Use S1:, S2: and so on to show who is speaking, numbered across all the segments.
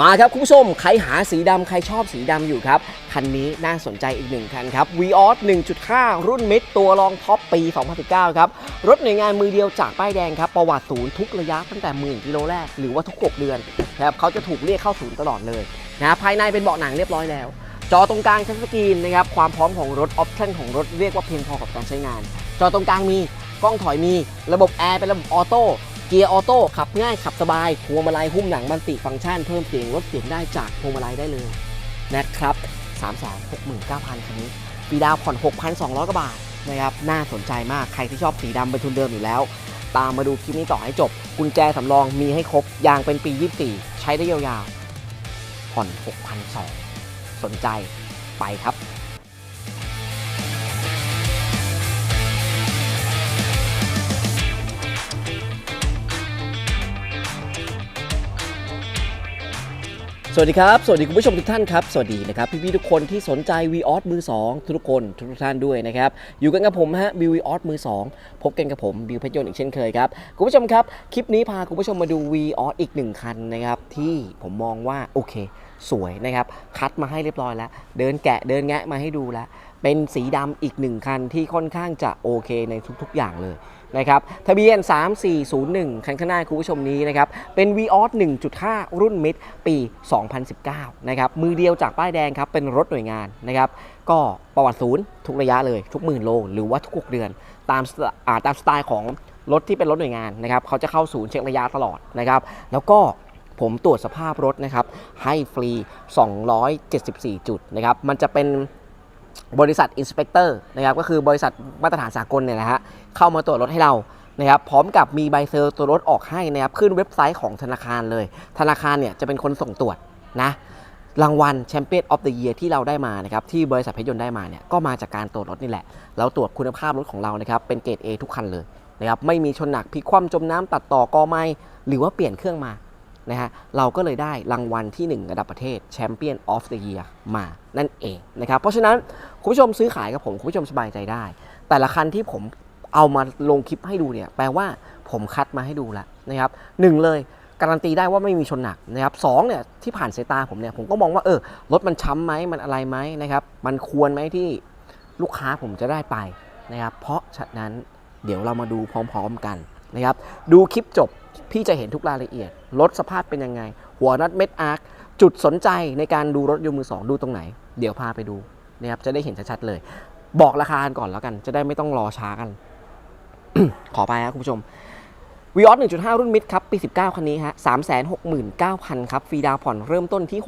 S1: มาครับคุณผู้ชม ใครหาสีดำใครชอบสีดำอยู่ครับ คันนี้น่าสนใจอีกหนึ่งคันครับ v ีออส1.5 รุ่นมิดตัวรองท็อปปี 2019 ครับ รถหน่วยงานมือเดียวจากป้ายแดงครับ ประวัติศูนย์ทุกระยะตั้งแต่หมื่นกิโลแรก หรือว่าทุก 6 เดือนนะครับเขาจะถูกเรียกเข้าศูนย์ตลอดเลยนะภายในเป็นเบาะหนังเรียบร้อยแล้ว จอตรงกลางทัชสกรีนนะครับความพร้อมของรถออปชั่นของรถเรียกว่าเพียงพอกับการใช้งาน จอตรงกลางมีกล้องถอยมี ระบบแอร์เป็นระบบออโต้ เกียร์ออโต้ขับง่ายขับสบายพวงมาลัยหุ้มหนังมันติฟังก์ชันเพิ่มเสียงลดเสียงได้จากพวงมาลัยได้เลยนะครับ3 6 9 0 0 0คันนี้ปีดาวผ่อน 6,200 กว่าบาทนะครับน่าสนใจมากใครที่ชอบสีดำเป็นทุนเดิมอยู่แล้ว ตามมาดูคลิปนี้ต่อให้จบ กุญแจสำรองมีให้ครบยางเป็นปี 24 ใช้ได้ยาวๆผ่อน 6,200 สนใจไปครับ สวัสดีครับ สวัสดีคุณผู้ชมทุกท่านครับ สวัสดีนะครับ พี่ๆทุกคนที่สนใจ v ีออสมือ 2 ทุกคนทุกท่านด้วยนะครับ อยู่กันกับผมฮะบิววีออสมือ 2 พบกันกับผมบิวเพชรยนต์อีกเช่นเคยครับ คุณผู้ชมครับ คลิปนี้พาคุณผู้ชมมาดู v ีออสอีกหนึ่งคันนะครับ ที่ผมมองว่า โอเค สวยนะครับ คัดมาให้เรียบร้อยแล้ว เดินแกะเดินแงะมาให้ดูแล้ว เป็นสีดำอีกหนึ่งคันที่ค่อนข้างจะโอเคในทุก ๆ อย่างเลย นะครับทะเบียน 3401 คันข้างหน้าคุณผู้ชมนี้นะครับเป็น v ีออส1.5 รุ่นมิดปี 2019 นะครับมือเดียวจากป้ายแดงครับเป็นรถหน่วยงานนะครับก็ประวัติศูนย์ทุกระยะเลยทุกหมื่นโล หรือว่าทุก 6 เดือน ตามสไตอ่าตามสไตล์ของรถที่เป็นรถหน่วยงานนะครับเขาจะเข้าศูนย์เช็คระยะตลอดนะครับแล้วก็ผมตรวจสภาพรถนะครับให้ฟรี 274 จุดนะครับมันจะเป็น บริษัทอินสเปกเตอร์นะครับก็คือบริษัทมาตรฐานสากลเนี่ยนะฮะเข้ามาตรวจรถให้เรานะครับพร้อมกับมีใบเซอร์ตัวรถออกให้นะครับขึ้นเว็บไซต์ของธนาคารเลย ธนาคารเนี่ยจะเป็นคนส่งตรวจนะรางวัลแชมเปี้ยนออฟเดอะเยียร์ที่เราได้มานะครับที่บริษัทเพชรยนต์ได้มาเนี่ยก็มาจากการตรวจรถนี่แหละ เราตรวจคุณภาพรถของเรานะครับเป็นเกรด A ทุกคันเลยนะครับไม่มีชนหนักพลิกคว่ำจมน้ำตัดต่อกอไม้หรือว่าเปลี่ยนเครื่องมา นะฮะเราก็เลยได้รางวัลที่ 1 ระดับประเทศแชมเปี้ยนออฟเดอะเยียร์มานั่นเองนะครับเพราะฉะนั้นคุณผู้ชมซื้อขายกับผมคุณผู้ชมสบายใจได้ แต่ละคันที่ผมเอามาลงคลิปให้ดูเนี่ยแปลว่าผมคัดมาให้ดูแล้วนะครับหนึ่งเลยการันตีได้ว่าไม่มีชนหนักนะครับสองเนี่ยที่ผ่านสายตาผมเนี่ยผมก็มองว่าเออรถมันช้ำไหมมันอะไรไหมนะครับมันควรไหมที่ลูกค้าผมจะได้ไปนะครับเพราะฉะนั้นเดี๋ยวเรามาดูพร้อม ๆกันนะครับดูคลิปจบ พี่จะเห็นทุกรายละเอียด รถสภาพเป็นยังไง หัวน็อตเม็ดอาร์คจุดสนใจในการดูรถยนต์มือสองดูตรงไหน เดี๋ยวพาไปดูนะครับจะได้เห็นชัดๆเลย บอกราคากันก่อนแล้วกัน จะได้ไม่ต้องรอช้ากัน ขอไปครับคุณผู้ชมวีออส1.5 รุ่นมิดครับ ปี 19 คันนี้ฮะ 369,000 ครับ ฟรีดาวผ่อนเริ่มต้นที่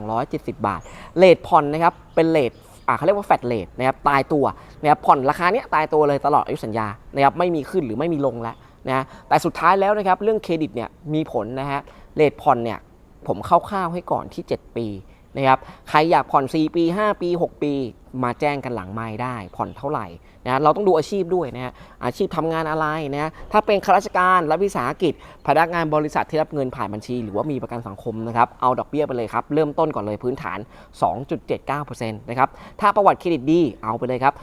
S1: 6,270 บาท เลทผ่อนนะครับ เป็นเลทอ่าเขาเรียกว่าแฟตเลทนะครับ ตายตัวนะครับผ่อนราคาเนี้ยตายตัวเลยตลอดอายุสัญญานะครับไม่มีขึ้นหรือไม่มีลงแล้ว นะแต่สุดท้ายแล้วนะครับเรื่องเครดิตเนี่ยมีผลนะฮะเลทผ่อนเนี่ยผมคร่าวๆให้ก่อนที่ 7 ปีนะครับใครอยากผ่อน 4 ปี 5 ปี 6 ปี มาแจ้งกันหลังไม้ได้ ผ่อนเท่าไหร่นะเราต้องดูอาชีพด้วยนะฮะอาชีพทำงานอะไรนะถ้าเป็นข้าราชการรัฐวิสาหกิจ พนักงานบริษัทที่รับเงินผ่านบัญชี หรือว่ามีประกันสังคมนะครับเอาดอกเบี้ยไปเลยครับ เริ่มต้นก่อนเลยพื้นฐาน 2.79%นะครับถ้าประวัติเครดิตดีเอาไปเลยครับ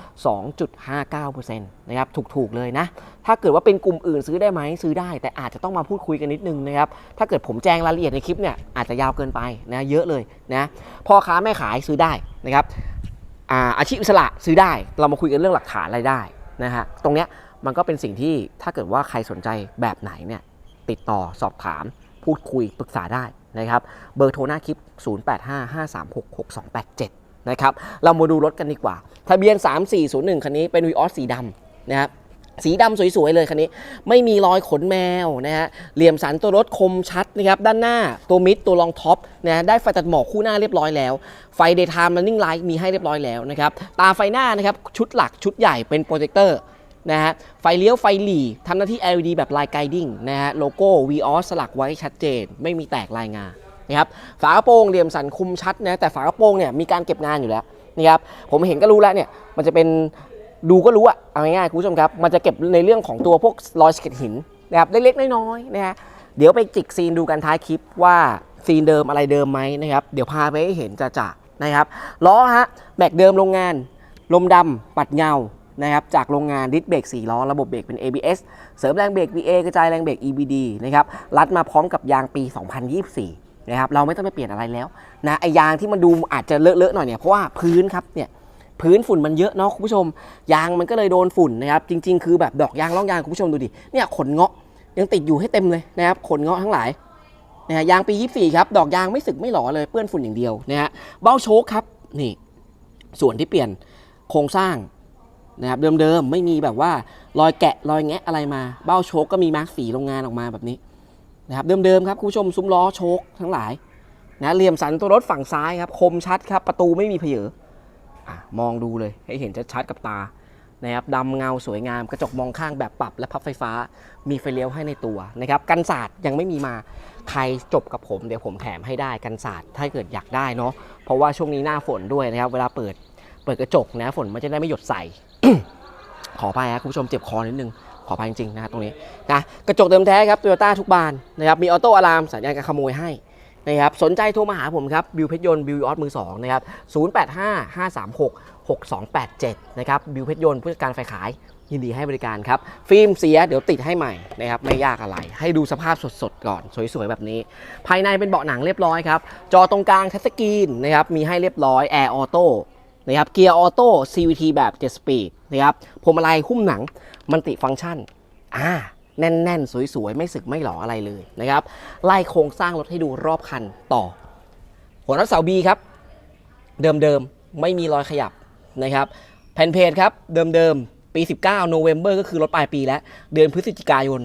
S1: 2.59%นะครับถูกๆเลยนะถ้าเกิดว่าเป็นกลุ่มอื่นซื้อได้ไหมซื้อได้ แต่อาจจะต้องมาพูดคุยกันนิดนึงนะครับถ้าเกิดผมแจ้งรายละเอียดในคลิปเนี่ยอาจจะยาวเกินไปนะเยอะเลยนะพ่อค้าแม่ขายซื้อได้นะครับ อาชีพอิสระซื้อได้ เรามาคุยกันเรื่องหลักฐานรายได้นะฮะตรงเนี้ยมันก็เป็นสิ่งที่ถ้าเกิดว่าใครสนใจแบบไหนเนี่ยติดต่อสอบถามพูดคุยปรึกษาได้นะครับเบอร์โทรหน้าคลิป 0855366287 นะครับ เรามาดูรถกันดีกว่า ทะเบียน 3401 คันนี้เป็นวีออสสีดำนะครับ สีดำสวย ๆ เลยคันนี้ ไม่มีรอยขนแมวนะฮะเหลี่ยมสันตัวรถคมชัดนะครับด้านหน้าตัวมิดตัวรองท็อปนะฮะได้ไฟตัดหมอกคู่หน้าเรียบร้อยแล้ว ไฟ daytime running light มีให้เรียบร้อยแล้วนะครับตาไฟหน้านะครับชุดหลักชุดใหญ่เป็นโปรเจคเตอร์นะฮะไฟเลี้ยวไฟหลีทำหน้าที่ LED แบบลายไกดิ้งนะฮะโลโก้ v ีออสลักไว้ชัดเจน ไม่มีแตกลายงานะครับฝากระโปรงเหลี่ยมสันคุมชัดนะแต่ฝากระโปรงเนี่ยมีการเก็บงานอยู่แล้วนะครับผมเห็นก็รู้แล้วเนี่ยมันจะเป็น ดูก็รู้อะเอาง่ายๆคุณผู้ชมครับ มันจะเก็บในเรื่องของตัวพวกรอยสะเก็ดหินนะครับเล็กๆน้อยๆนะฮะเดี๋ยวไปจิกซีนดูกันท้ายคลิปว่าซีนเดิมอะไรเดิมไหมนะครับ เดี๋ยวพาไปให้เห็นจะๆนะครับล้อฮะแม็กเดิมโรงงาน ลมดำปัดเงานะครับจากโรงงานดิสเบรก4ล้อ ระบบเบรกเป็น ABS เสริมแรงเบรก VA กระจายแรงเบรก EBD นะครับรัดมาพร้อมกับยางปี 2024นะครับเราไม่ต้องไปเปลี่ยนอะไรแล้วนะไอยางที่มันดูอาจจะเลอะๆหน่อยเนี่ยเพราะว่าพื้นครับเนี่ย พื้นฝุ่นมันเยอะเนาะคุณผู้ชม ยางมันก็เลยโดนฝุ่นนะครับ จริง ๆ คือแบบดอกยางร่องยางคุณผู้ชมดูดิ เนี่ยขนเงาะยังติดอยู่ให้เต็มเลยนะครับ ขนเงาะทั้งหลายนะฮะยางปี 24 ครับ ดอกยางไม่สึกไม่หล่อเลยเปื้อนฝุ่นอย่างเดียวนะฮะ เบ้าโชคครับ นี่ ส่วนที่เปลี่ยนโครงสร้างนะครับเดิมๆไม่มีแบบว่ารอยแกะรอยแงะอะไรมา เบ้าโชคก็มีมาร์กสีโรงงานออกมาแบบนี้นะครับเดิมๆครับคุณผู้ชมซุ้มล้อโชคทั้งหลายนะเหลี่ยมสันตัวรถฝั่งซ้ายครับคมชัดครับประตูไม่มีเพเยออะ มองดูเลยให้เห็นชัดๆกับตานะครับดำเงาสวยงามกระจกมองข้างแบบปรับและพับไฟฟ้า มีไฟเลี้ยวให้ในตัวนะครับกันศาสตร์ยังไม่มีมาใครจบกับผมเดี๋ยวผมแถมให้ได้กันศาสตร์ถ้าเกิดอยากได้เนาะเพราะว่าช่วงนี้หน้าฝนด้วยนะครับเวลาเปิดเปิดกระจกนะฝนมันจะได้ไม่หยดใส่ขออภัยครับคุณผู้ชมเจ็บคอนิดนึงขออภัยจริงๆนะครับตรงนี้นะกระจกเดิมแท้ครับโตโยต้าทุกบานนะครับมีออโต้อะลามสัญญาณการขโมยให้ นะครับสนใจโทรมาหาผมครับบิวเพชรยนต์บิวออสมือสองนะครับ085 536 6287นะครับบิวเพชรยนต์ผู้จัดการไฟขายยินดีให้บริการครับ ฟิล์มเสียเดี๋ยวติดให้ใหม่นะครับไม่ยากอะไร ให้ดูสภาพสดๆ ก่อน สวยๆ แบบนี้ ภายในเป็นเบาะหนังเรียบร้อยครับ จอตรงกลางทัชสกรีนนะครับมีให้เรียบร้อย แอร์ออโต้นะครับเกียร์ออโต้ CVT แบบ7สปีดนะครับพวงมาลัยหุ้มหนังมันติฟังก์ชันอ่า แน่นๆ สวยๆ ไม่สึกไม่หล่ออะไรเลยนะครับ ไล่โครงสร้างรถให้ดูรอบคันต่อ หัวน็อตเสาบีครับ เดิมๆ ไม่มีรอยขยับนะครับแผ่นเพจครับ เดิมๆ ปี 19 โนเวม ber ก็คือรถปลายปีแล้ว เดือนพฤศจิกายน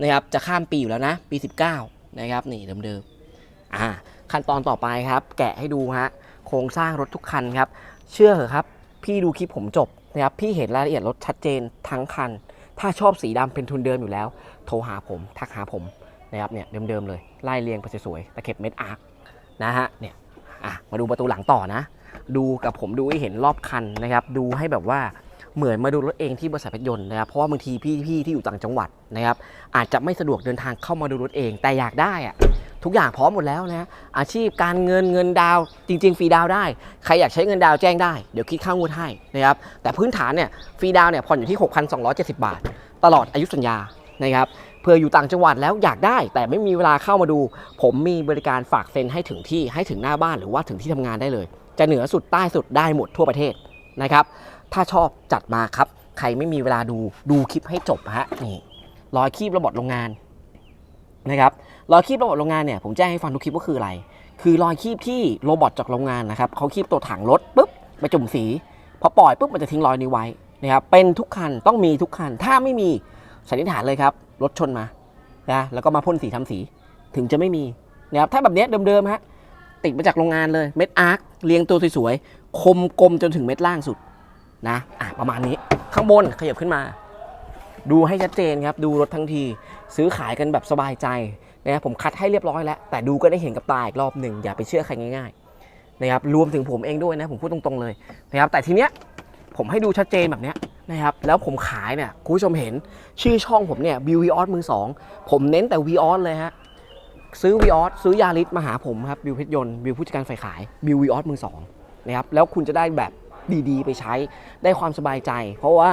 S1: นะครับจะข้ามปีอยู่แล้วนะ ปี 19 นะครับ นี่เดิมๆอ่าขั้นตอนต่อไปครับ แกะให้ดูฮะโครงสร้างรถทุกคันครับ เชื่อเหอะครับ พี่ดูคลิปผมจบนะครับพี่เห็นรายละเอียดรถชัดเจนทั้งคัน ถ้าชอบสีดำเป็นทุนเดิมอยู่แล้ว โทรหาผมทักหาผมนะครับเนี่ยเดิมๆเลยไล่เรียงไปสวยๆตะเข็บเม็ดอาร์คนะฮะเนี่ยอะมาดูประตูหลังต่อนะ ดูกับผมดูให้เห็นรอบคันนะครับ ดูให้แบบว่าเหมือนมาดูรถเองที่บริษัทรถยนต์นะครับเพราะว่าบางทีพี่ๆที่อยู่ต่างจังหวัดนะครับอาจจะไม่สะดวกเดินทางเข้ามาดูรถเองแต่อยากได้อะ ทุกอย่างพร้อมหมดแล้วนะอาชีพการเงินเงินดาวจริง ๆ ฟรีดาวได้ ใครอยากใช้เงินดาวแจ้งได้ เดี๋ยวคิดค่างวดให้นะครับแต่พื้นฐานเนี่ยฟรีดาวเนี่ยผ่อนอยู่ที่ 6,270 บาท ตลอดอายุสัญญานะครับเพื่ออยู่ต่างจังหวัดแล้วอยากได้ แต่ไม่มีเวลาเข้ามาดู ผมมีบริการฝากเซ็นให้ถึงที่ให้ถึงหน้าบ้านหรือว่าถึงที่ทำงานได้เลย จะเหนือสุดใต้สุดได้หมดทั่วประเทศนะครับถ้าชอบจัดมาครับ ใครไม่มีเวลาดูดูคลิปให้จบฮะนี่รอยคีบระบบโรงงานนะครับ รอยคีบระบบโรงงานเนี่ยผมแจ้งให้ฟังทุกคลิปว่าคืออะไร คือรอยคีบที่โรบอทจากโรงงานนะครับเขาคีบตัวถังรถปุ๊บไปจุ่มสี พอปล่อยปุ๊บมันจะทิ้งรอยนี้ไว้นะครับเป็นทุกคันต้องมีทุกคัน ถ้าไม่มีสันนิษฐานเลยครับรถชนมานะแล้วก็มาพ่นสีทำสีถึงจะไม่มีนะครับถ้าแบบนี้เดิมๆฮะติดมาจากโรงงานเลยเม็ดอาร์คเรียงตัวสวยๆคมกลมจนถึงเม็ดล่างสุดนะอะประมาณนี้ข้างบนขยับขึ้นมา ดูให้ชัดเจนครับ ดูรถทั้งที ซื้อขายกันแบบสบายใจ นะผมคัดให้เรียบร้อยแล้ว แต่ดูก็ได้เห็นกับตาอีกรอบหนึ่งอย่าไปเชื่อใครง่ายๆนะครับรวมถึงผมเองด้วยนะผมพูดตรงๆเลยนะครับแต่ทีเนี้ยผมให้ดูชัดเจนแบบเนี้ยนะครับแล้วผมขายเนี่ยคุณผู้ชมเห็นชื่อช่องผมเนี่ยบิววีออสมือสองผมเน้นแต่วีออสเลยฮะซื้อวีออสซื้อยาริสมาหาผมครับบิวเพชรยนต์บิวผู้จัดการฝ่ายขายบิววีออสมือสองนะครับแล้วคุณจะได้แบบดีๆ ไปใช้ได้ความสบายใจ เพราะว่า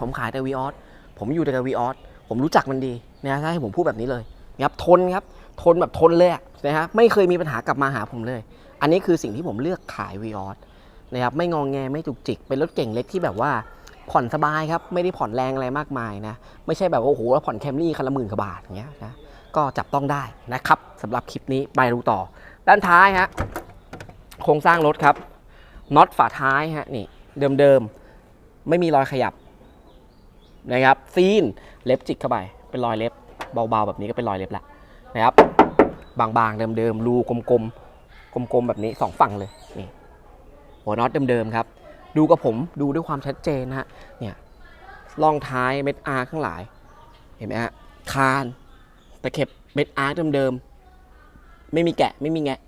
S1: ผมขายแต่วีออสผมอยู่แต่กับวีออสผมรู้จักมันดีนะถ้าให้ผมพูดแบบนี้เลย นะครับทนครับทนแบบทนเลยนะฮะไม่เคยมีปัญหากลับมาหาผมเลย อันนี้คือสิ่งที่ผมเลือกขายวีออสนะครับไม่งองแงไม่จุกจิก เป็นรถเก่งเล็กที่แบบว่าผ่อนสบายครับ ไม่ได้ผ่อนแรงอะไรมากมายนะ ไม่ใช่แบบว่าโอ้โหผ่อนแคมรี่คันละหมื่นกว่าบาทอย่างเงี้ยนะก็จับต้องได้นะครับสำหรับคลิปนี้ไปดูต่อ ด้านท้ายฮะโครงสร้างรถครับน็อตฝาท้ายฮะนี่เดิมๆไม่มีรอยขยับนะครับซีนเล็บจิกเข้าไปเป็นรอยเล็บ เบาๆ แบบนี้ก็เป็นรอยเล็บละนะครับ บางๆ เดิมๆ รูกลมๆ กลมๆ แบบนี้สองฝั่งเลย นี่ หัวน็อตเดิมๆ ครับ ดูกับผม ดูด้วยความชัดเจนนะฮะ เนี่ยล่องท้ายเม็ดอาร์ข้างหลาย เห็นไหมฮะ คาน ตะเข็บเม็ดอาร์เดิมๆ ไม่มีแกะ ไม่มีแงะ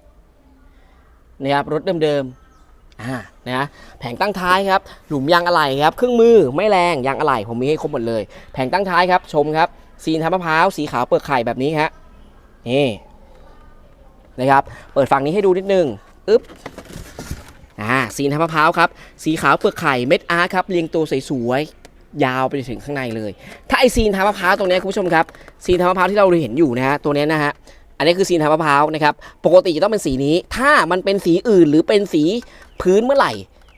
S1: นะครับ รถเดิมๆอ่านะแผงตั้งท้ายครับ หลุมยางอะไหล่ครับ เครื่องมือไม่แรงยางอะไหล่ผมมีให้ครบหมดเลย แผงตั้งท้ายครับ ชมครับ ซีนทับมะพร้าวสีขาวเปลือกไข่แบบนี้ฮะนี่นะครับ เปิดฝั่งนี้ให้ดูนิดนึงอึ๊บอ่าซีนทับมะพร้าวครับ สีขาวเปลือกไข่เม็ดอาร์ครับเรียงตัวสวยๆยาวไปถึงข้างในเลย ถ้าไอซีนทับมะพร้าวตรงเนี้ยคุณผู้ชมครับ ซีนทับมะพร้าวที่เราเห็นอยู่นะฮะตัวเนี้ยนะฮะ อันนี้คือซีนทางมะพร้าวนะครับ ปกติจะต้องเป็นสีนี้ ถ้ามันเป็นสีอื่นหรือเป็นสีพื้นเมื่อไหร่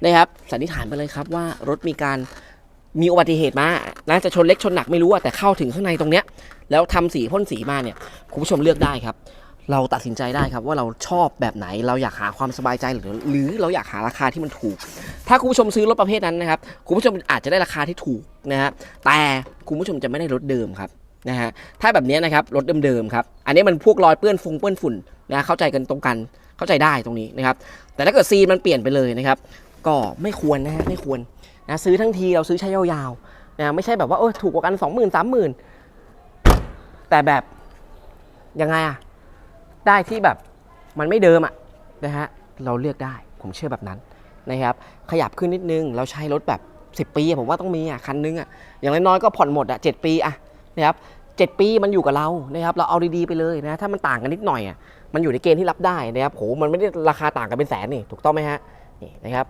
S1: นะครับ สันนิษฐานไปเลยครับว่ารถมีการ มีอุบัติเหตุมานะจะชนเล็กชนหนักไม่รู้อะแต่เข้าถึงข้างในตรงเนี้ย แล้วทำสีพ่นสีมาเนี่ยคุณผู้ชมเลือกได้ครับ เราตัดสินใจได้ครับว่าเราชอบแบบไหนเราอยากหาความสบายใจหรือ หรือเราอยากหาราคาที่มันถูก ถ้าคุณผู้ชมซื้อรถประเภทนั้นนะครับคุณผู้ชมอาจจะได้ราคาที่ถูกนะฮะแต่คุณผู้ชมจะไม่ได้รถเดิมครับนะฮะถ้าแบบนี้นะครับรถเดิมๆครับอันนี้มันพวกรอยเปื้อนฟงเปื้อนฝุ่นนะเข้าใจกันตรงกันเข้าใจได้ตรงนี้นะครับแต่ถ้าเกิดซีนมันเปลี่ยนไปเลยนะครับก็ไม่ควรนะฮะไม่ควร นะซื้อทั้งทีเราซื้อใช้ยาวๆนะไม่ใช่แบบว่าเออถูกกว่ากัน 2 0 0 0 0 3 0 0 0 0แต่แบบยังไงอะได้ที่แบบมันไม่เดิมอะนะฮะเราเลือกได้ผมเชื่อแบบนั้นนะครับขยับขึ้นนิดนึงเราใช้รถแบบ 10 ปีผมว่าต้องมีอะคันนึงอะอย่างน้อยๆก็ผ่อนหมดอะ7ปีอะนะครับเจ็ดปีมันอยู่กับเรานะครับเราเอาดีๆไปเลยนะถ้ามันต่างกันนิดหน่อยอะมันอยู่ในเกณฑ์ที่รับได้นะครับโหมันไม่ได้ราคาต่างกันเป็นแสนนี่ถูกต้องไหมฮะนี่นะครับ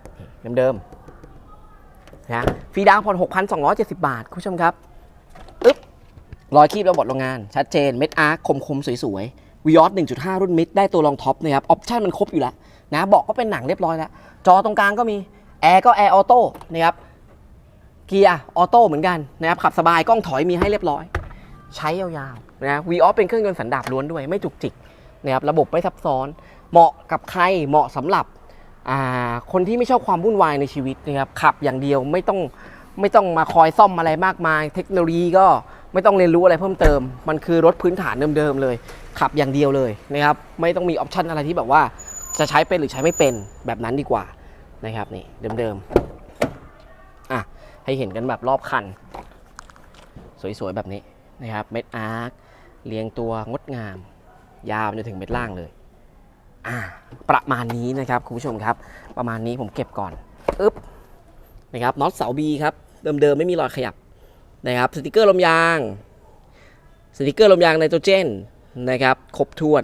S1: เดิมๆ นะฟรีดาวน์ผ่อน 6,270 บาท คุณผู้ชมครับอึ๊บรอยคีบระบบโรงงาน ชัดเจน เม็ดอาร์คคมๆ สวยๆวีออส1.5 รุ่นมิด ได้ตัวรองท็อปนะครับ ออปชั่นมันครบอยู่แล้วนะเบอกก็เป็นหนังเรียบร้อยแล้ว จอตรงกลางก็มี แอร์ก็แอร์ออโต้นะครับเกียร์ออโต้เหมือนกันนะครับขับสบายกล้องถอยมีให้เรียบร้อย ใช้ยาวๆนะวีออฟเป็นเครื่องยนต์สันดาปล้วนด้วยไม่จุกจิกนะครับระบบไม่ซับซ้อน เหมาะกับใครเหมาะสำหรับ คนที่ไม่ชอบความวุ่นวายในชีวิตนะครับขับอย่างเดียวไม่ต้องไม่ต้องมาคอยซ่อมอะไรมากมาย เทคโนโลยีก็ไม่ต้องเรียนรู้อะไรเพิ่มเติม มันคือรถพื้นฐานเดิมๆเลย ขับอย่างเดียวเลยนะครับไม่ต้องมีออปชันอะไรที่แบบว่าจะใช้เป็นหรือใช้ไม่เป็นแบบนั้นดีกว่านะครับนี่เดิมๆอะให้เห็นกันแบบรอบคัน สวยๆแบบนี้นะครับเม็ดอาร์คเรียงตัวงดงาม ยาวจนถึงเม็ดล่างเลย อ่าประมาณนี้นะครับคุณผู้ชมครับ ประมาณนี้ผมเก็บก่อนอึ๊บนะครับน็อตเสาบีครับเดิมๆไม่มีรอยขยับนะครับสติกเกอร์ลมยางสติกเกอร์ลมยางไนโตรเจนนะครับครบถ้วน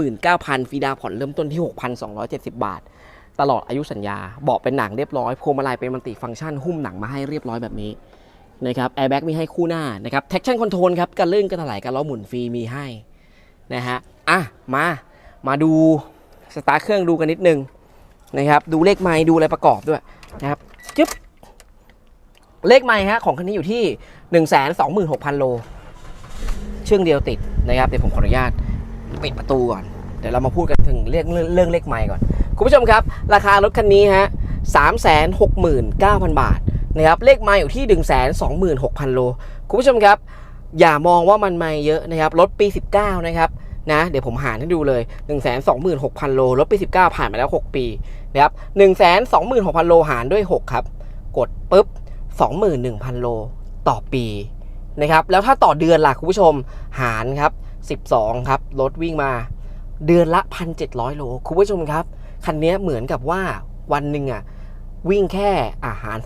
S1: 369,000ฟรีดาวน์ผ่อนเริ่มต้นที่ 6,270 บาท ตลอดอายุสัญญาเบาะเป็นหนังเรียบร้อยพวงมาลัยเป็นมัลติฟังก์ชันหุ้มหนังมาให้เรียบร้อยแบบนี้นะครับแอร์แบ็กมีให้คู่หน้านะครับแท็กชั่นคอนโทรลครับการลื่นการถลายการล้อหมุนฟรีมีให้นะฮะอะมา มาดูสตาร์เครื่องดูกันนิดนึงนะครับ ดูเลขไมล์ดูอะไรประกอบด้วยนะครับจึ๊บเลขไมล์ฮะของคันนี้อยู่ที่ 126,000 โล เชื่องเดียวติดนะครับเดี๋ยวผมขออนุญาตปิดประตูก่อน เดี๋ยวเรามาพูดกันถึงเรื่องเรื่องเลขไมล์ก่อน คุณผู้ชมครับ ราคารถคันนี้ฮะ369,000บาทนะครับเลขไมล์อยู่ที่126,000โล คุณผู้ชมครับ อย่ามองว่ามันไม่เยอะนะครับรถปี 19 นะครับ นะเดี๋ยวผมหารให้ดูเลย 126,000 โลรถปี19 ผ่านมาแล้ว 6 ปีนะครับ126,000 โลหารด้วย 6 ครับ กดปุ๊บ 21,000 โลต่อปีนะครับแล้วถ้าต่อเดือนล่ะคุณผู้ชมหารครับ 12 ครับรถวิ่งมา เดือนละ 1,700 โลคุณผู้ชมครับ คันนี้เหมือนกับว่าวันหนึ่งอะวิ่งแค่อาหาร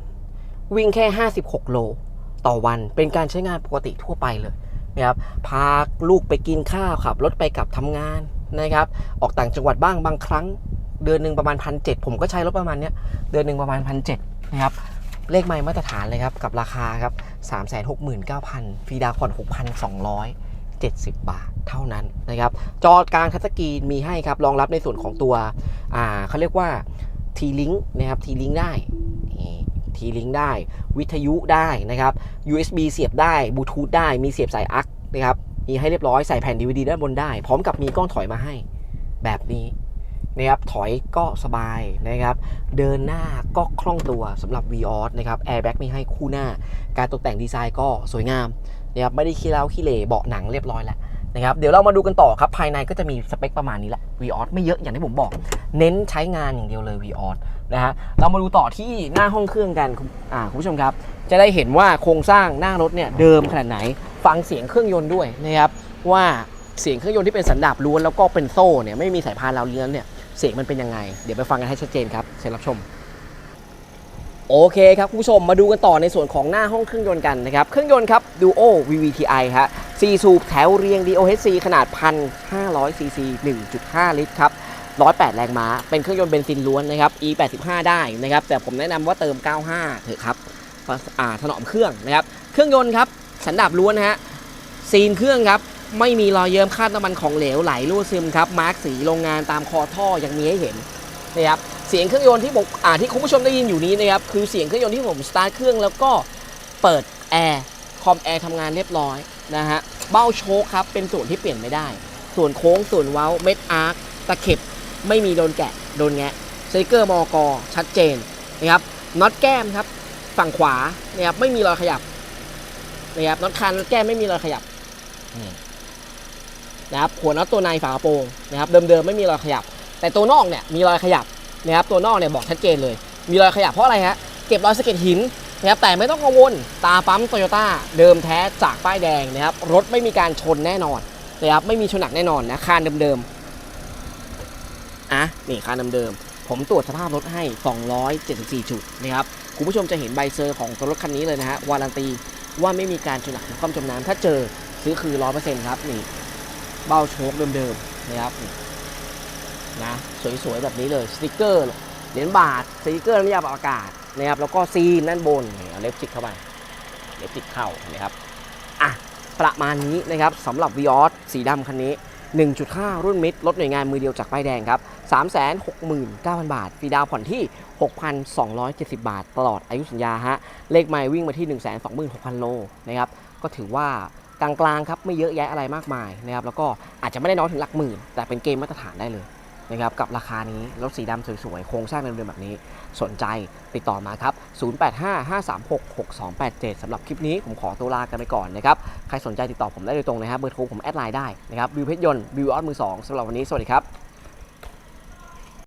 S1: 31 วิ่งแค่ 56 โล ต่อวันเป็นการใช้งานปกติทั่วไปเลย นะครับพาลูกไปกินข้าวขับรถไปกลับทำงานนะครับออกต่างจังหวัดบ้างบางครั้ง เดือนหนึ่งประมาณพันเผมก็ใช้รถประมาณเนี้ยเดือนหนึ่งประมาณพันเนะครับเลขไมล์มาตรฐานเลยครับ กับราคาครับ 369,000ฟรีดาวน์ผ่อน6,270 บาทเท่านั้นนะครับ จอกลางทัชสกรีนมีให้ครับ รองรับในส่วนของตัว อ่าเขาเรียกว่า T-Link นะครับ T-Link ได้ T-Link ได้ วิทยุได้นะครับ USB เสียบได้บลูทูธได้มีเสียบสายอักนะครับมีให้เรียบร้อยใส่แผ่น DVD ด้านบนได้ พร้อมกับมีกล้องถอยมาให้แบบนี้นะครับถอยก็สบายนะครับ เดินหน้าก็คล่องตัวสำหรับ v ีออสนะครับแอร์แบ็กมีให้คู่หน้า การตกแต่งดีไซน์ก็สวยงามนะครับไม่ได้ขี้เล้าขี้เหร่เบาะหนังเรียบร้อยแล้ว นะครับเดี๋ยวเรามาดูกันต่อครับภายในก็จะมีสเปคประมาณนี้แหละ v ีออสไม่เยอะอย่างที่ผมบอก เน้นใช้งานอย่างเดียวเลย v ีออสนะฮะเรามาดูต่อที่หน้าห้องเครื่องกันคุณอ่าคุณผู้ชมครับ จะได้เห็นว่าโครงสร้างหน้ารถเนี่ยเดิมขนาดไหนฟังเสียงเครื่องยนต์ด้วยนะครับว่าเสียงเครื่องยนต์ที่เป็นสันดาปล้วนแล้วก็เป็นโซ่เนี่ยไม่มีสายพานราวเลี้ยงเนี่ยเสียงมันเป็นยังไง เดี๋ยวไปฟังกันให้ชัดเจนครับเชิญรับชม โอเคครับคุณผู้ชมมาดูกันต่อในส่วนของหน้าห้องเครื่องยนต์กันนะครับ เครื่องยนต์ครับ Duo VVTi ฮะ4สูบแถวเรียง DOHC ขนาด 1,500 cc 1.5 ลิตรครับ 108 แรงม้า เป็นเครื่องยนต์เบนซินล้วนนะครับ E85 ได้นะครับ แต่ผมแนะนำว่าเติม 95 เถอะครับอ่าถนอมเครื่องนะครับ เครื่องยนต์ครับ สันดาปล้วนฮะซีนเครื่องครับ ไม่มีรอยเยิ้มคาบน้ำมันของเหลวไหลรั่วซึมครับ มาร์กสีโรงงานตามคอท่อยังมีให้เห็นนะครับ สียงเครื่องยนต์ที่ผมอ่าที่คุณผู้ชมได้ยินอยู่นี้นะครับคือเสียงเครื่องยนต์ที่ผมสตาร์ทเครื่องแล้วก็เปิดแอร์คอมแอร์ทำงานเรียบร้อยนะฮะเบ้าโชคครับเป็นส่วนที่เปลี่ยนไม่ได้ ส่วนโค้งส่วนเว้าเม็ดอาร์คตะเข็บไม่มีโดนแกะโดนแงะสติกเกอร์มอกชัดเจนนะครับน็อตแก้มครับฝั่งขวานะครับไม่มีรอยขยับนะครับน็อตคานน็อตแก้มไม่มีรอยขยับนี่นะครับหัวน็อตตัวในฝากระโปรงนะครับเดิมๆไม่มีรอยขยับ แต่ตัวนอกเนี่ยมีรอยขยับ นะครับตัวนอกเนี่ยบอกชัดเจนเลย มีรอยขยับเพราะอะไรฮะเก็บรอยสะเก็ดหินนะครับแต่ไม่ต้องกังวลตาปั๊มโตโยต้าเดิมแท้จากป้ายแดงนะครับรถไม่มีการชนแน่นอนนะครับไม่มีชนหนักแน่นอนนะคานเดิมๆอะนี่คานเดิมๆผมตรวจสภาพรถให้ 274 จุดนะครับคุณผู้ชมจะเห็นใบเซอร์ของตัวรถคันนี้เลยนะฮะวารันตีว่าไม่มีการชนหนักหรือความจมน้ำถ้าเจอซื้อคือ 100%ครับนี่เบ้าโชคเดิมๆนะครับ นะสวยๆแบบนี้เลยสติกเกอร์เหรียญบาทสติกเกอร์น้ำยาปรับอากาศนะครับแล้วก็ซีนด้านบนเอาเล็บจิกเข้าไปเล็บจิกเข้านะครับอะประมาณนี้นะครับสำหรับ v ีออสสีดำคันนี้ 1.5 รุ่นมิดรถหน่วยงานมือเดียวจากป้ายแดงครับ 369,000 บาทฟรีดาวผ่อนที่ 6,270 บาท ตลอดอายุสัญญาฮะเลขไมล์วิ่งมาที่ 126,000 โลนะครับก็ถือว่ากลางๆครับไม่เยอะแยะอะไรมากมายนะครับแล้วก็อาจจะไม่ได้น้อยถึงหลักหมื่น แต่เป็นเกมมาตรฐานได้เลย นะครับกับราคานี้รถสีดำสวยๆ โครงสร้างเดิมๆแบบนี้ สนใจติดต่อมาครับ 0855366287สำหรับคลิปนี้ผมขอตัวลากันไปก่อนนะครับ ใครสนใจติดต่อผมได้โดยตรงนะครับเบอร์โทรผมแอดไลน์ได้นะครับวิวเพชรยนต์วิวออสมือสองสำหรับวันนี้สวัสดีครับ